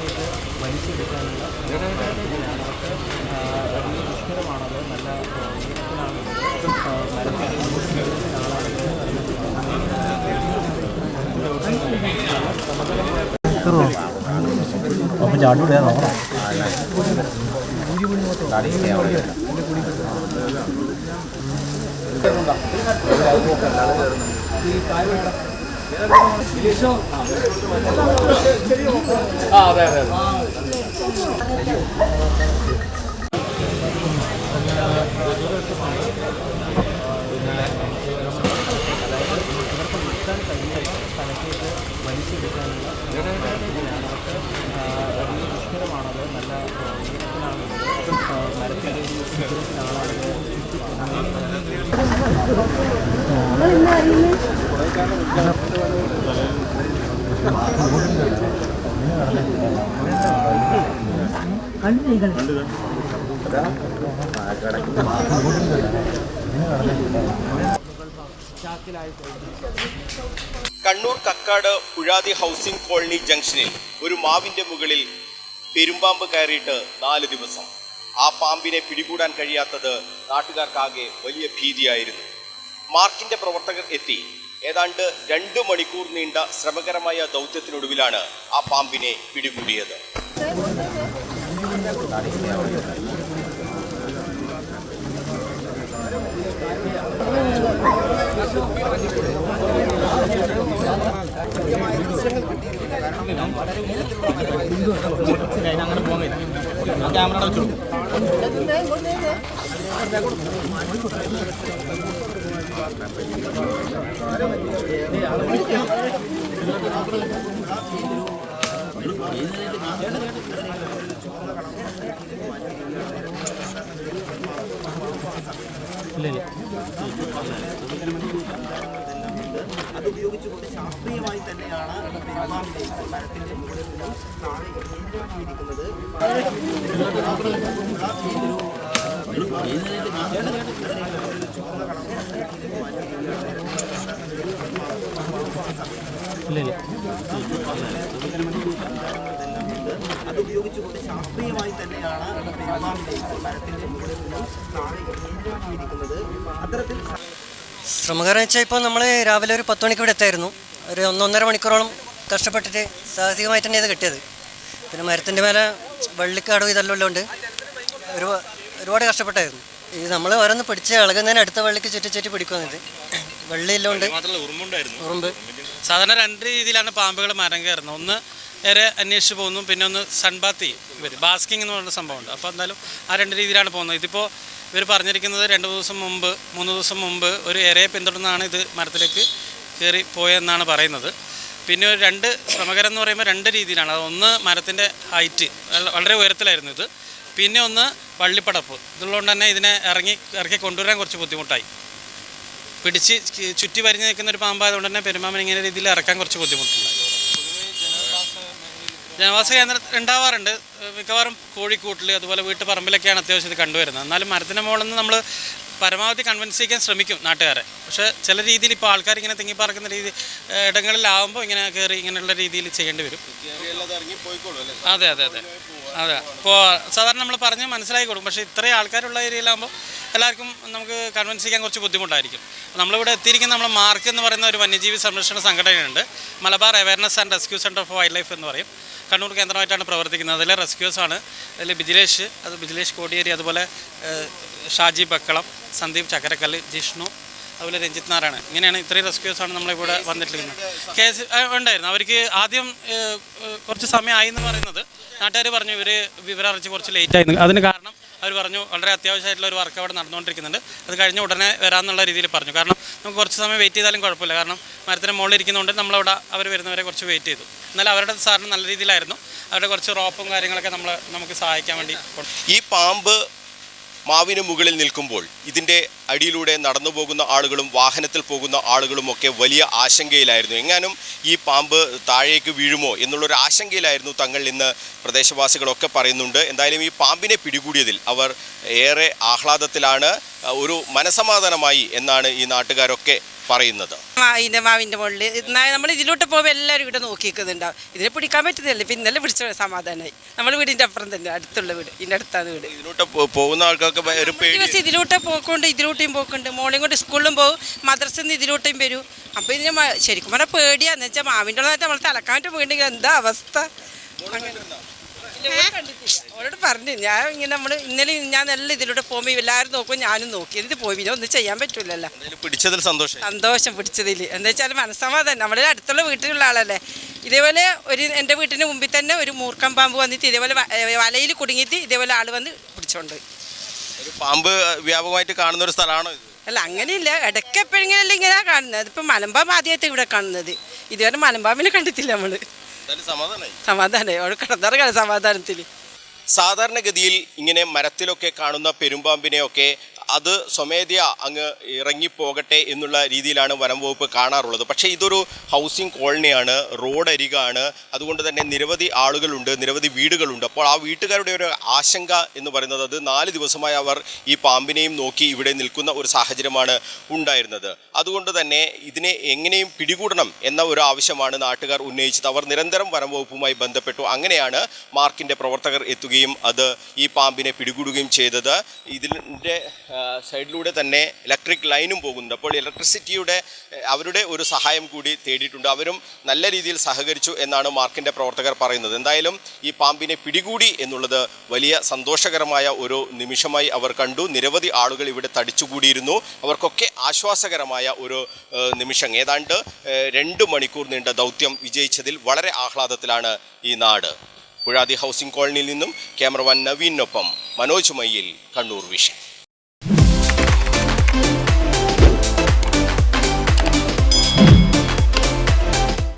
തലക്കേറ്റ് വലിച്ചെടുക്കാനുള്ള വലിയ ദുഷ്കരമാണത് നല്ല മരത്തിൽ അപ്പം ചാടി നോക്കണം തലക്കേറ്റ് വലിച്ചെടുക്കാനുള്ള ഇതിലാണ് പക്ഷേ വലിയ ദുഷ്കരമാണത് നല്ല മരത്തിൽ ഉയരത്തിലാണത് കണ്ണൂർ കക്കാട് പുഴാതി ഹൗസിംഗ് കോളനി ജംഗ്ഷനിൽ ഒരു മാവിന്റെ മുകളിൽ പെരുമ്പാമ്പ് കയറിയിട്ട് നാല് ദിവസം. ആ പാമ്പിനെ പിടികൂടാൻ കഴിയാത്തത് നാട്ടുകാർക്കാകെ വലിയ ഭീതിയായിരുന്നു. മാർക്കിന്റെ പ്രവർത്തകർ എത്തി. ഏതാണ്ട് രണ്ടു മണിക്കൂർ നീണ്ട ശ്രമകരമായ ദൗത്യത്തിനൊടുവിലാണ് ആ പാമ്പിനെ പിടികൂടിയത്. ക്യാമറ വെച്ചു ഇല്ല ഇല്ല അതുപയോഗിച്ചുകൊണ്ട് ശാസ്ത്രീയമായി തന്നെയാണ് പെരുമാറിന്റെ നിന്ന് ഇല്ല ഇല്ല അതുപയോഗിച്ചുകൊണ്ട് ശാസ്ത്രീയമായി തന്നെയാണ് പെരുമാറിന്റെ മരത്തിന്റെ മുകളിൽ നിന്നും താഴെ ഇരിക്കുന്നത് അത്തരത്തിൽ ശ്രമകരം വെച്ചാൽ ഇപ്പോൾ നമ്മൾ രാവിലെ ഒരു പത്ത് മണിക്ക് ഇവിടെ എത്തായിരുന്നു. ഒരു ഒന്നൊന്നര മണിക്കൂറോളം കഷ്ടപ്പെട്ടിട്ട് സാഹസികമായിട്ട് തന്നെ ഇത് കിട്ടിയത്. പിന്നെ മരത്തിന്റെ മേലെ വള്ളിക്കാടും ഇതെല്ലാം ഉള്ളതുകൊണ്ട് ഒരു ഒരുപാട് കഷ്ടപ്പെട്ടായിരുന്നു. ഇത് നമ്മൾ ഓരോന്ന് പിടിച്ച് ഇളകുന്നതിന് അടുത്ത വള്ളിക്ക് ചുറ്റി ചുറ്റി പിടിക്കുന്നത് വള്ളിയില്ലോണ്ട് ഉറുമ്പ്. സാധാരണ രണ്ട് രീതിയിലാണ് പാമ്പുകൾ മരം കയറുന്നത്. ഒന്ന് ഏറെ അന്വേഷിച്ച് പോകുന്നു. പിന്നെ ഒന്ന് സൺബാത്തി ചെയ്യും ഇവർ ബാസ്കിംഗ് എന്ന് പറയുന്ന സംഭവമുണ്ട്. അപ്പോൾ എന്തായാലും ആ രണ്ട് രീതിയിലാണ് പോകുന്നത്. ഇതിപ്പോൾ ഇവർ പറഞ്ഞിരിക്കുന്നത് രണ്ട് ദിവസം മുമ്പ് മൂന്ന് ദിവസം മുമ്പ് ഒരു ഇരയെ പിന്തുടർന്നാണ് ഇത് മരത്തിലേക്ക് കയറി പോയെന്നാണ് പറയുന്നത്. പിന്നെ ഒരു രണ്ട് ശ്രമകരം എന്ന് പറയുമ്പോൾ രണ്ട് രീതിയിലാണ്. ഒന്ന് മരത്തിന്റെ ഹൈറ്റ് വളരെ ഉയരത്തിലായിരുന്നു ഇത്. പിന്നെ ഒന്ന് വള്ളിപ്പടപ്പ്. ഇതുള്ളതുകൊണ്ട് തന്നെ ഇതിനെ ഇറങ്ങി ഇറക്കി കൊണ്ടുവരാൻ കുറച്ച് ബുദ്ധിമുട്ടായി. പിടിച്ച് ചുറ്റി വരിഞ്ഞ് നിൽക്കുന്ന ഒരു പാമ്പായതുകൊണ്ട് തന്നെ പെരുമാമൻ ഇങ്ങനെ രീതിയിൽ ഇറക്കാൻ കുറച്ച് ബുദ്ധിമുട്ടുണ്ട്. ജനവാസ കേന്ദ്രം ഉണ്ടാവാറുണ്ട്. മിക്കവാറും കോഴിക്കൂട്ടിൽ അതുപോലെ വീട്ടുപറമ്പിലൊക്കെയാണ് അത്യാവശ്യം ഇത് കണ്ടുവരുന്നത്. എന്നാലും മരത്തിന്റെ മുകളിൽ നിന്ന് നമ്മൾ പരമാവധി കൺവിൻസ് ചെയ്യാൻ ശ്രമിക്കും നാട്ടുകാരെ. പക്ഷേ ചില രീതിയിൽ ഇപ്പോൾ ആൾക്കാർ ഇങ്ങനെ തിങ്ങിപ്പാർക്കുന്ന രീതി ഏഹ് ഇടങ്ങളിലാവുമ്പോൾ ഇങ്ങനെ കയറി ഇങ്ങനെയുള്ള രീതിയിൽ ചെയ്യേണ്ടി വരും. അതെ അതെ അതെ. അതെ. ഇപ്പോൾ സാധാരണ നമ്മൾ പറഞ്ഞ് മനസ്സിലാക്കി കൊടുക്കും പക്ഷേ ഇത്രയും ആൾക്കാരുള്ള ഏരിയയിലാകുമ്പോൾ എല്ലാവർക്കും നമുക്ക് കൺവിൻസ് ചെയ്യാൻ കുറച്ച് ബുദ്ധിമുട്ടായിരിക്കും. നമ്മളിവിടെ എത്തിയിരിക്കുന്ന നമ്മൾ മാർക്ക് എന്ന് പറയുന്ന ഒരു വന്യജീവി സംരക്ഷണ സംഘടനയുണ്ട്. Malabar awareness and rescue centre for wildlife എന്ന് പറയും. കണ്ണൂർ കേന്ദ്രമായിട്ടാണ് പ്രവർത്തിക്കുന്നത്. അതിലെ റെസ്ക്യൂസാണ് അതിൽ ബിജിലേഷ് അത് ബിജിലേഷ് കോടിയേരി അതുപോലെ ഷാജി ബക്കളം സന്ദീപ് ചക്കരക്കല്ല് ജിഷ്ണു അതുപോലെ രഞ്ജിത് നാരായണ ഇങ്ങനെയാണ് ഇത്രയും റെസ്ക്യൂസാണ് നമ്മളിവിടെ വന്നിട്ടിരിക്കുന്നത്. കേസ് ഉണ്ടായിരുന്നു. അവർക്ക് ആദ്യം കുറച്ച് സമയമായി എന്ന് പറയുന്നത്. നാട്ടുകാർ പറഞ്ഞു ഇവർ വിവരം അറിയിച്ച് കുറച്ച് ലേറ്റ് ആയിരുന്നു അതിന് കാരണം അവർ പറഞ്ഞു വളരെ അത്യാവശ്യമായിട്ടുള്ള ഒരു വർക്ക് അവിടെ നടന്നുകൊണ്ടിരിക്കുന്നുണ്ട്. അത് കഴിഞ്ഞ് ഉടനെ വരാമെന്നുള്ള രീതിയിൽ പറഞ്ഞു. കാരണം നമുക്ക് കുറച്ച് സമയം വെയിറ്റ് ചെയ്താലും കുഴപ്പമില്ല. കാരണം മരത്തിന് മുകളിൽ ഇരിക്കുന്നതുകൊണ്ട് നമ്മളവിടെ അവർ വരുന്നവരെ കുറച്ച് വെയിറ്റ് ചെയ്തു. എന്നാലും അവരുടെ സാറിന് നല്ല രീതിയിലായിരുന്നു. അവരുടെ കുറച്ച് റോപ്പും കാര്യങ്ങളൊക്കെ നമ്മൾ നമുക്ക് സഹായിക്കാൻ വേണ്ടി ഈ പാമ്പ് മാവിന് മുകളിൽ നിൽക്കുമ്പോൾ ഇതിന്റെ അടിയിലൂടെ നടന്നു പോകുന്ന ആളുകളും വാഹനത്തിൽ പോകുന്ന ആളുകളും ഒക്കെ വലിയ ആശങ്കയിലായിരുന്നു. എങ്ങാനും ഈ പാമ്പ് താഴേക്ക് വീഴുമോ എന്നുള്ളൊരു ആശങ്കയിലായിരുന്നു തങ്ങൾ ഇന്ന് പ്രദേശവാസികളൊക്കെ പറയുന്നുണ്ട്. എന്തായാലും ഈ പാമ്പിനെ പിടികൂടിയതിൽ അവർ ഏറെ ആഹ്ലാദത്തിലാണ്. ഒരു മനസമാധാനമായി എന്നാണ് ഈ നാട്ടുകാരൊക്കെ പറയുന്നത്. മാവിന്റെ മാവിന്റെ മുകളിൽ നമ്മൾ ഇതിലോട്ട് പോകുമ്പോൾ എല്ലാവരും ഇവിടെ നോക്കിക്കുന്നുണ്ടാവും ഇതിനെ പിടിക്കാൻ പറ്റുന്നില്ല. ഇപ്പം ഇന്നലെ പിടിച്ച സമാധാനമായി നമ്മൾ വീടിന്റെ അപ്പുറം തന്നെ അടുത്തുള്ള വീട് ഇതിന്റെ അടുത്താണ് വീട്. ഇതിലോട്ട് പോകുന്ന ആൾക്കാർക്ക് ഒരു ദിവസം ഇതിലോട്ട് പോക്കുണ്ട് ഇതിലോട്ടും പോക്കുണ്ട് മോളിൽ കൊണ്ട് സ്കൂളിലും പോകും മദ്രസയിൽ നിന്ന് ഇതിലോട്ടും വരും. അപ്പോൾ ഇതിന് ശരിക്കും പറഞ്ഞാൽ പേടിയാന്ന് വെച്ചാൽ മാവിന്റെ നമ്മൾ തലക്കാൻ വീണ്ടെങ്കിൽ എന്താ അവസ്ഥ? അവരോട് പറഞ്ഞു ഞാൻ ഇങ്ങനെ നമ്മൾ ഇന്നലെ ഞാൻ നല്ല ഇതിലൂടെ പോകുമ്പോൾ എല്ലാവരും നോക്കും ഞാനും നോക്കി. എന്ത് പോയി? പിന്നെ ഒന്നും ചെയ്യാൻ പറ്റൂലല്ലോ. പിടിച്ചതിൽ സന്തോഷം. സന്തോഷം പിടിച്ചതിൽ എന്താ വെച്ചാൽ മനസ്സമാധാനം. നമ്മുടെ അടുത്തുള്ള വീട്ടിലുള്ള ആളല്ലേ. ഇതേപോലെ ഒരു എന്റെ വീട്ടിന് മുമ്പിൽ തന്നെ ഒരു മൂർക്കം പാമ്പ് വന്നിട്ട് ഇതേപോലെ വലയിൽ കുടുങ്ങിയിട്ട് ഇതേപോലെ ആൾ വന്ന് പിടിച്ചോണ്ട്. പാമ്പ് വ്യാപകമായിട്ട് കാണുന്ന ഒരു സ്ഥലമാണോ അല്ല അങ്ങനെയില്ല. ഇടയ്ക്ക് എപ്പോഴെങ്കിലും ഇങ്ങനെ കാണുന്നത്. ഇപ്പം മലമ്പാമ്പ് ആദ്യമായിട്ട് ഇവിടെ കാണുന്നത്. ഇതുവരെ മലമ്പാമ്പിനെ കണ്ടിട്ടില്ല നമ്മൾ സമാധാനമായി സമാധാനം അവിടെ കിടന്നിറങ്ങാണ് സമാധാനത്തിൽ സാധാരണഗതിയിൽ ഇങ്ങനെ മരത്തിലൊക്കെ കാണുന്ന പെരുമ്പാമ്പിനെയൊക്കെ അത് സ്വമേധയാ അങ്ങ് ഇറങ്ങിപ്പോകട്ടെ എന്നുള്ള രീതിയിലാണ് വനം വകുപ്പ് കാണാറുള്ളത്. പക്ഷേ ഇതൊരു ഹൗസിംഗ് കോളനിയാണ് റോഡ് അരികാണ് അതുകൊണ്ട് തന്നെ നിരവധി ആളുകളുണ്ട് നിരവധി വീടുകളുണ്ട്. അപ്പോൾ ആ വീട്ടുകാരുടെ ഒരു ആശങ്ക എന്ന് പറയുന്നത് അത് നാല് ദിവസമായി അവർ ഈ പാമ്പിനെയും നോക്കി ഇവിടെ നിൽക്കുന്ന ഒരു സാഹചര്യമാണ് ഉണ്ടായിരുന്നത്. അതുകൊണ്ട് തന്നെ ഇതിനെ എങ്ങനെയും പിടികൂടണം എന്ന ഒരു ആവശ്യമാണ് നാട്ടുകാർ ഉന്നയിച്ചത്. അവർ നിരന്തരം വനം വകുപ്പുമായി ബന്ധപ്പെട്ടു. അങ്ങനെയാണ് മാർക്കിന്റെ പ്രവർത്തകർ എത്തുകയും അത് ഈ പാമ്പിനെ പിടികൂടുകയും ചെയ്തത്. ഇതിന്റെ സൈഡിലൂടെ തന്നെ ഇലക്ട്രിക് ലൈനും പോകുന്നുണ്ട്. അപ്പോൾ ഇലക്ട്രിസിറ്റിയുടെ അവരുടെ ഒരു സഹായം കൂടി തേടിയിട്ടുണ്ട്. അവരും നല്ല രീതിയിൽ സഹകരിച്ചു എന്നാണ് മാർക്കിന്റെ പ്രവർത്തകർ പറയുന്നത്. എന്തായാലും ഈ പാമ്പിനെ പിടികൂടി എന്നുള്ളത് വലിയ സന്തോഷകരമായ ഒരു നിമിഷമായി അവർ കണ്ടു. നിരവധി ആളുകൾ ഇവിടെ തടിച്ചുകൂടിയിരുന്നു. അവർക്കൊക്കെ ആശ്വാസകരമായ ഒരു നിമിഷം. ഏതാണ്ട് രണ്ട് മണിക്കൂർ നീണ്ട ദൗത്യം വിജയിച്ചതിൽ വളരെ ആഹ്ലാദത്തിലാണ് ഈ നാട്. പുഴാതി ഹൗസിംഗ് കോളനിയിൽ നിന്നും ക്യാമറമാൻ നവീനൊപ്പം മനോജ് മയ്യിൽ കണ്ണൂർ വിഷൻ.